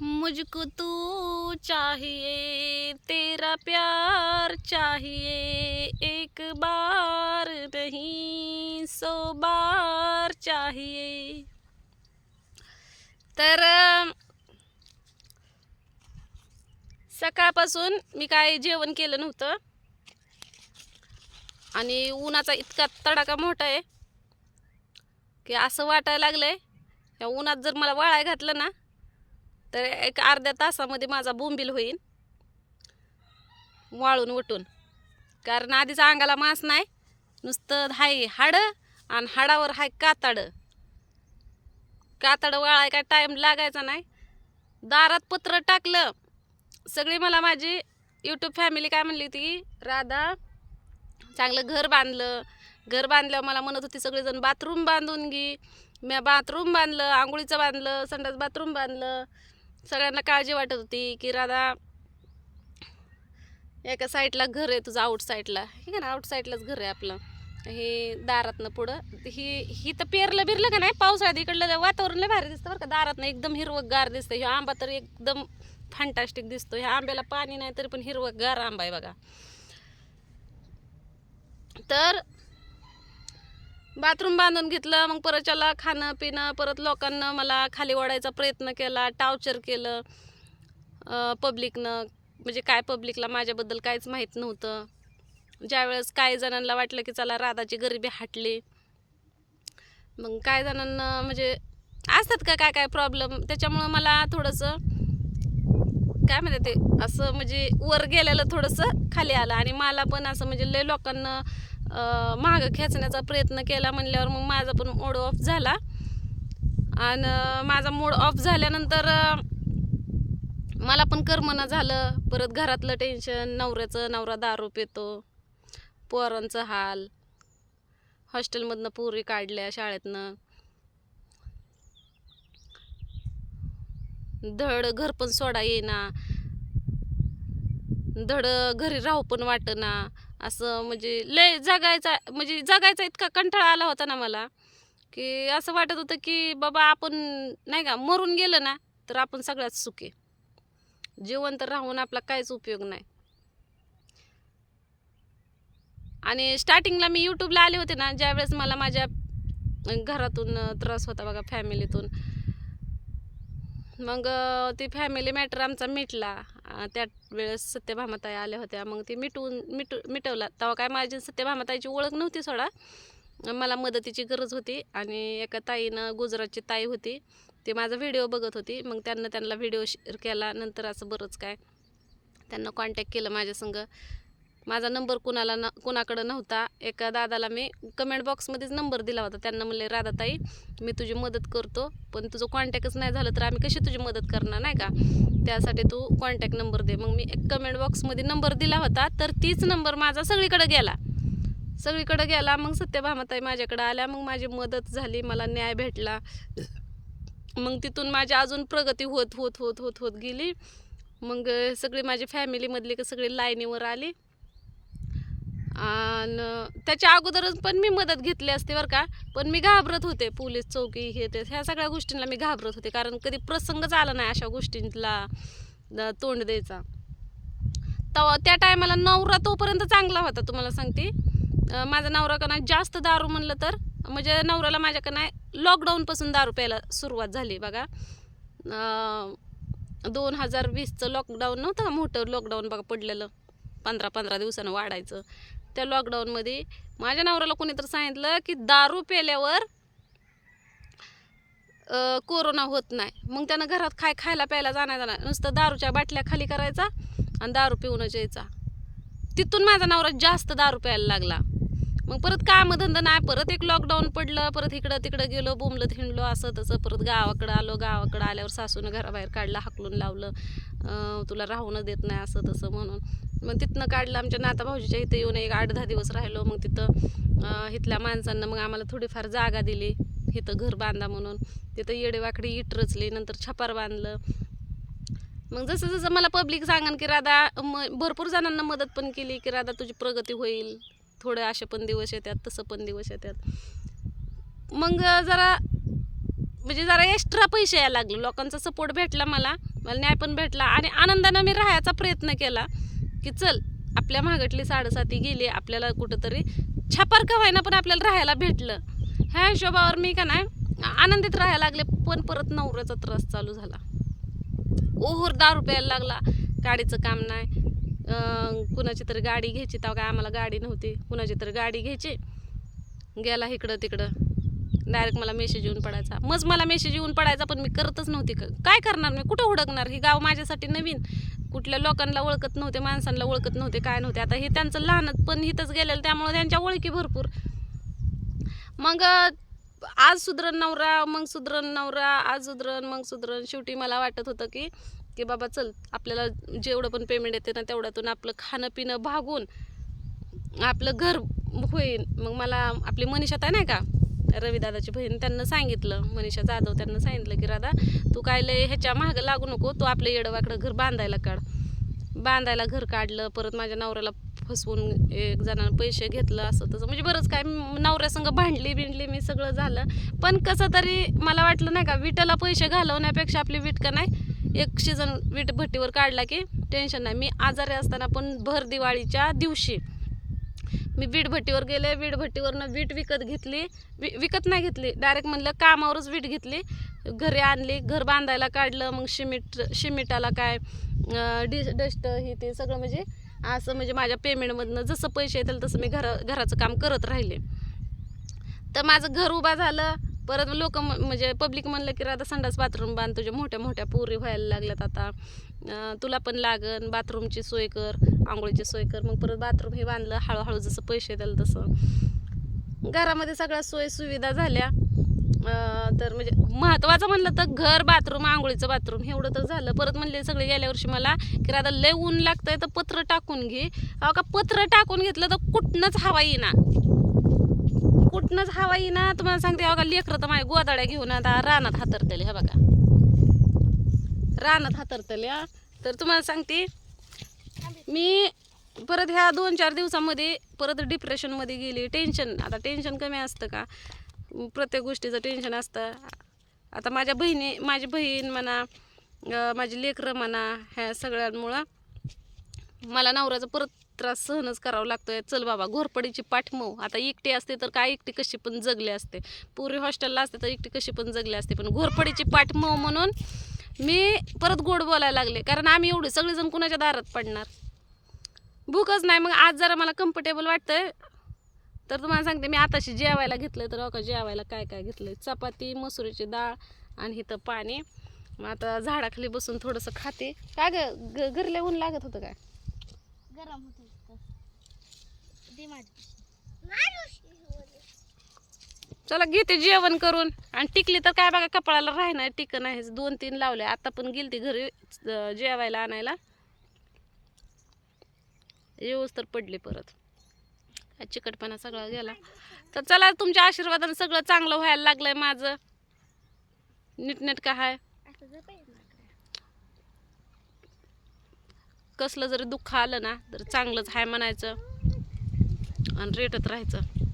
मुझको तू चाहिए तेरा प्यार चाहिए। एक बार नहीं सो बार चाहिए। तर सकाळपासून मी काय जेवण केलं नव्हतं. आणि उन्हाचा इतका तडाखा मोठा आहे की असं वाटायला लागलंय या उन्हात जर मला वाळाय घातलं ना तर एक अर्ध्या तासामध्ये माझा बोंबील होईल वाळून उठून कारण आधीच अंगाला मांस नाही. नुसतं हाय हाडं आणि हाडावर हाय कातडं. कातडं वाळाय काय टाईम लागायचा नाही. दारात पत्र टाकलं. सगळी मला माझी यूट्यूब फॅमिली काय म्हणली होती राधा चांगलं घर बांधलं. घर बांधल्यावर मला म्हणत होती सगळेजण बाथरूम बांधून घे. मी बाथरूम बांधलं आंघोळीचं बांधलं संडास बाथरूम बांधलं. सगळ्यांना काळजी वाटत होती की राधा एका साईडला घर आहे तुझं आउट साईडला हे का ना आउट साईडलाच घर आहे आपलं. हे दारातनं पुढं. ही ही तर पेरलं बिरलं का नाही पावसाळ्यात इकडलं वातावरण लय भारी दिसतं बरं का. दारातनं एकदम हिरवं गार दिसतं. ह्यो आंबा तर एकदम फॅन्टॅस्टिक दिसतो. ह्या आंब्याला पाणी नाही तरी पण हिरवं गार आंबा आहे बघा. तर बाथरूम बांधून घेतलं मग परत त्याला खाणं पिणं परत लोकांना मला खाली ओढायचा प्रयत्न केला टार्चर केलं पब्लिकनं म्हणजे काय पब्लिकला माझ्याबद्दल काहीच माहीत नव्हतं. ज्यावेळेस काही जणांना वाटलं की चला राधाची गरिबी हाटली. मग काय जणांना म्हणजे असतात का काय काय प्रॉब्लेम त्याच्यामुळं मला थोडंसं काय म्हणते ते असं म्हणजे वर गेलेलं थोडंसं खाली आलं. आणि मला पण असं म्हणजे लय लोकांना मागं खेचण्याचा प्रयत्न केला म्हणल्यावर मग माझा पण मूड ऑफ झाला. आणि माझा मूड ऑफ झाल्यानंतर मला पण करमना झालं. परत घरातलं टेन्शन नवऱ्याचं नवरा दारू पितो पोरांचं हाल. हॉस्टेलमधनं पोरी काढल्या शाळेतनं. धड घर पण सोडा येईना. धड घरी राहू पण वाटना. असं म्हणजे लय जगायचा म्हणजे जगायचा इतका कंटाळा आला होता ना मला की असं वाटत होतं की बाबा आपण नाही का मरून गेलं ना तर आपण सगळ्यात सुखी. जिवंत राहून आपला काहीच उपयोग नाही. आणि स्टार्टिंगला मी यूट्यूबला आले होते ना ज्यावेळेस मला माझ्या घरातून त्रास होता बघा फॅमिलीतून मग ती फॅमिली मॅटर आमचा मिटला. त्या वेळेस सत्यभामाताई आल्या होत्या. मग ती मिटवून मिट मिटवला. तेव्हा काय माझी सत्यभामाताईची ओळख नव्हती सोडा. मला मदतीची गरज होती आणि एका ताईनं गुजरातची ताई होती. ते माझा व्हिडिओ बघत होती. मग त्यांना त्यांना व्हिडिओ शेअर केला. नंतर असं बरंच काय त्यांना कॉन्टॅक्ट केलं माझ्या संग. माझा नंबर कुणाला न कुणाकडं नव्हता. एका दादाला मी कमेंट बॉक्समध्येच नंबर दिला होता. त्यांना म्हणले राधाताई मी तुझी मदत करतो पण तुझं कॉन्टॅक्टच नाही झालं तर आम्ही कशी तुझी मदत करणार नाही का? त्यासाठी तू कॉन्टॅक्ट नंबर दे. मग मी एक कमेंट बॉक्समध्ये नंबर दिला होता तर तीच नंबर माझा सगळीकडे गेला. सगळीकडे गेला मग सत्यभामाताई माझ्याकडे आल्या मग माझी मदत झाली मला न्याय भेटला. मग तिथून माझी अजून प्रगती होत होत होत होत होत गेली. मग सगळी माझी फॅमिलीमधली का सगळी लाईनीवर आली. आणि त्याच्या अगोदरच पण मी मदत घेतली असते बरं का. पण मी घाबरत होते. पोलीस चौकी हे ते ह्या सगळ्या गोष्टींना मी घाबरत होते. कारण कधी प्रसंगच आला नाही अशा गोष्टींला तोंड द्यायचा. तेव्हा त्या टायमाला नवरा तोपर्यंत चांगला होता तुम्हाला सांगते. माझा नवरा का नाही जास्त दारू म्हणलं तर म्हणजे नवऱ्याला माझ्या का नाही लॉकडाऊनपासून दारू प्यायला सुरुवात झाली बघा. दोन हजार वीसचं लॉकडाऊन नव्हतं का मोठं लॉकडाऊन बघा पडलेलं. पंधरा पंधरा दिवसानं वाढायचं. त्या लॉकडाऊनमध्ये माझ्या नवऱ्याला कोणी तर सांगितलं की दारू पेल्यावर कोरोना होत नाही. मग त्यानं घरात काय खायला प्यायला जाणार नाही नुसतं दारूच्या बाटल्या खाली करायचा आणि दारू पिऊनच यायचा तिथून माझा नवरा जास्त दारू प्यायला लागला. मग परत कामधंदा नाही परत एक लॉकडाऊन पडलं परत इकडं तिकडं गेलो बोंबलत थिंडलो असं तसं परत गावाकडं आलो गावाकडं आल्यावर सासूनं घराबाहेर काढलं हाकलून लावलं तुला राहूनच देत नाही असं तसं म्हणून. मग तिथनं काढलं आमच्या नाता भाऊजीच्या इथं येऊन एक आठ दहा दिवस राहिलो. मग तिथं इथल्या माणसांना मग आम्हाला थोडीफार जागा दिली. इथं घर बांधा म्हणून. तिथं येडेवाकडी इट रचली नंतर छपार बांधलं. मग जसं जसं मला पब्लिक सांगन की राधा म भरपूर जणांना मदत पण केली की राधा तुझी प्रगती होईल. थोडे असे पण दिवस येतात तसं पण दिवस येतात. मग जरा म्हणजे जरा एक्स्ट्रा पैसे यायला लागले. लोकांचा सपोर्ट भेटला मला. मला न्याय पण भेटला. आणि आनंदानं मी राहायचा प्रयत्न केला. की चल आपल्या महागटली साडेसाती गेली आपल्याला कुठंतरी छापार का व्हायना पण आपल्याला राहायला भेटलं. ह्या हिशोबावर मी का नाही आनंदित राहायला लागले पण परत नवऱ्याचा त्रास चालू झाला. ओहर दारू प्यायला लागला गाडीचं काम नाही. कुणाची तरी गाडी घ्यायची तेव्हा काय आम्हाला गाडी नव्हती. कुणाची तरी गाडी घ्यायची. गेला इकडं तिकडं. डायरेक्ट मला मेसेज येऊन पडायचा. मग मला मेसेज येऊन पडायचा पण मी करतच नव्हती. काय करणार मी? कुठं हुडकणार? ही गाव माझ्यासाठी नवीन. कुठल्या लोकांना ओळखत नव्हते माणसांना ओळखत नव्हते काय नव्हते. आता हे त्यांचं लहानच पण हिथंच गेलेलं त्यामुळे त्यांच्या ओळखी भरपूर. मग आज सुधरण नवरा मग सुधरण नवरा आज सुधरण मग सुधरण. शेवटी मला वाटत होतं की की बाबा चल आपल्याला जेवढं पण पेमेंट येते ना तेवढ्यातून आपलं खाणं पिणं भागून आपलं घर होईल. मग मला आपली मनीषा आहे नाही का? रविदादाची बहीण त्यांना सांगितलं मनीषा जाधव त्यांना सांगितलं की राधा तू काय लय ह्याच्या मागं लागू नको तू आपलं येडवाकडं घर बांधायला काढ. बांधायला घर काढलं परत माझ्या नवऱ्याला फसवून एक जणांना पैसे घेतलं असं तसं. म्हणजे बरंच काय नवऱ्यासंग भांडली बिंडली मी सगळं झालं. पण कसं तरी मला वाटलं नाही का विटाला पैसे घालवण्यापेक्षा आपली विट का नाही एक सीझन वीट भट्टीवर काढला की टेन्शन नाही मी आजारी असताना पण भर दिवाळीच्या दिवशी मी वीट भट्टीवर गेले वीट भट्टीवरनं वीट विकत घेतली. वि विकत नाही घेतली. डायरेक्ट म्हणलं कामावरच वीट घेतली. घरी आणली घर बांधायला काढलं मग शिमिट शिमिटाला काय अं, डि डस्ट हे ते सगळं म्हणजे असं म्हणजे माझ्या पेमेंटमधनं जसं पैसे येतील तसं मी घरा घराचं काम करत राहिले. तर माझं घर उभा झालं. परत लोक म्हणजे पब्लिक म्हणलं की आता संडास बाथरूम बांध तुझ्या मोठ्या मोठ्या पुरी व्हायला लागल्यात आता. तुला पण लागन बाथरूमची सोय कर आंघोळीची सोय कर. मग परत बाथरूम हे बांधलं हळूहळू जसं पैसे येतील तसं. घरामध्ये सगळ्या सोयी सुविधा झाल्या. तर म्हणजे महत्त्वाचं म्हणलं तर घर बाथरूम आंघोळीचं बाथरूम एवढं तर झालं. परत म्हणले सगळे गेल्या वर्षी मला की आता लय ऊन लागतंय तर पत्र टाकून घे. अहो का पत्र टाकून घेतलं तर कुठनंच हवा येईना. कुठनंच हवा ना तुम्हाला सांगते अगा लेकरं तर माझ्या गोदाड्या घेऊन आता रानात हातरतले हे बघा. रानात हातरतल्या तर तुम्हाला सांगते मी परत ह्या दोन चार दिवसामध्ये परत डिप्रेशनमध्ये गेली. टेन्शन आता टेन्शन कमी असतं का? प्रत्येक गोष्टीचं टेन्शन असतं. आता माझ्या बहिणी माझी बहीण म्हणा माझी लेकरं म्हणा ह्या सगळ्यांमुळं मला नवऱ्याचं परत त्रास सहनच करावा लागतोय. चल बाबा घोरपडीची पाठमव आता एकटी असते तर काय एकटी कशी पण जगले असते. पुरी हॉस्टेलला असते तर एकटी कशी पण जगले असते. पण घोरपडीची पाठमव म्हणून मी परत गोड बोलायला लागले. कारण आम्ही एवढे सगळेजण कुणाच्या दारात पडणार? भूकच नाही. मग आज जरा मला कम्फर्टेबल वाटतंय. तर तुम्हाला सांगते मी आताशी जेवायला घेतलं तर अका जेवायला काय काय घेतलं चपाती मसुरीची डाळ आणि इथं पाणी. मग आता झाडाखाली बसून थोडंसं खाते. काय ग? ग- घरले ऊन लागत होतं काय? गरम होत दे चला घेते जेवण करून. आणि टिकली तर काय बघा कपाळाला राहणार टिक नाही दोन तीन लावले. आता पण गेलती घरी जेवायला आणायला. येऊच तर पडली परत. चिकटपणा सगळा गेला. तर चला तुमच्या आशीर्वादाने सगळं चांगलं व्हायला लागलंय माझं. नीटनेटकं आहे असं जर पाहिजे कसलं जरी दुःख आलं ना तर चांगलंच आहे म्हणायचं. आणि रेटत राहायचं.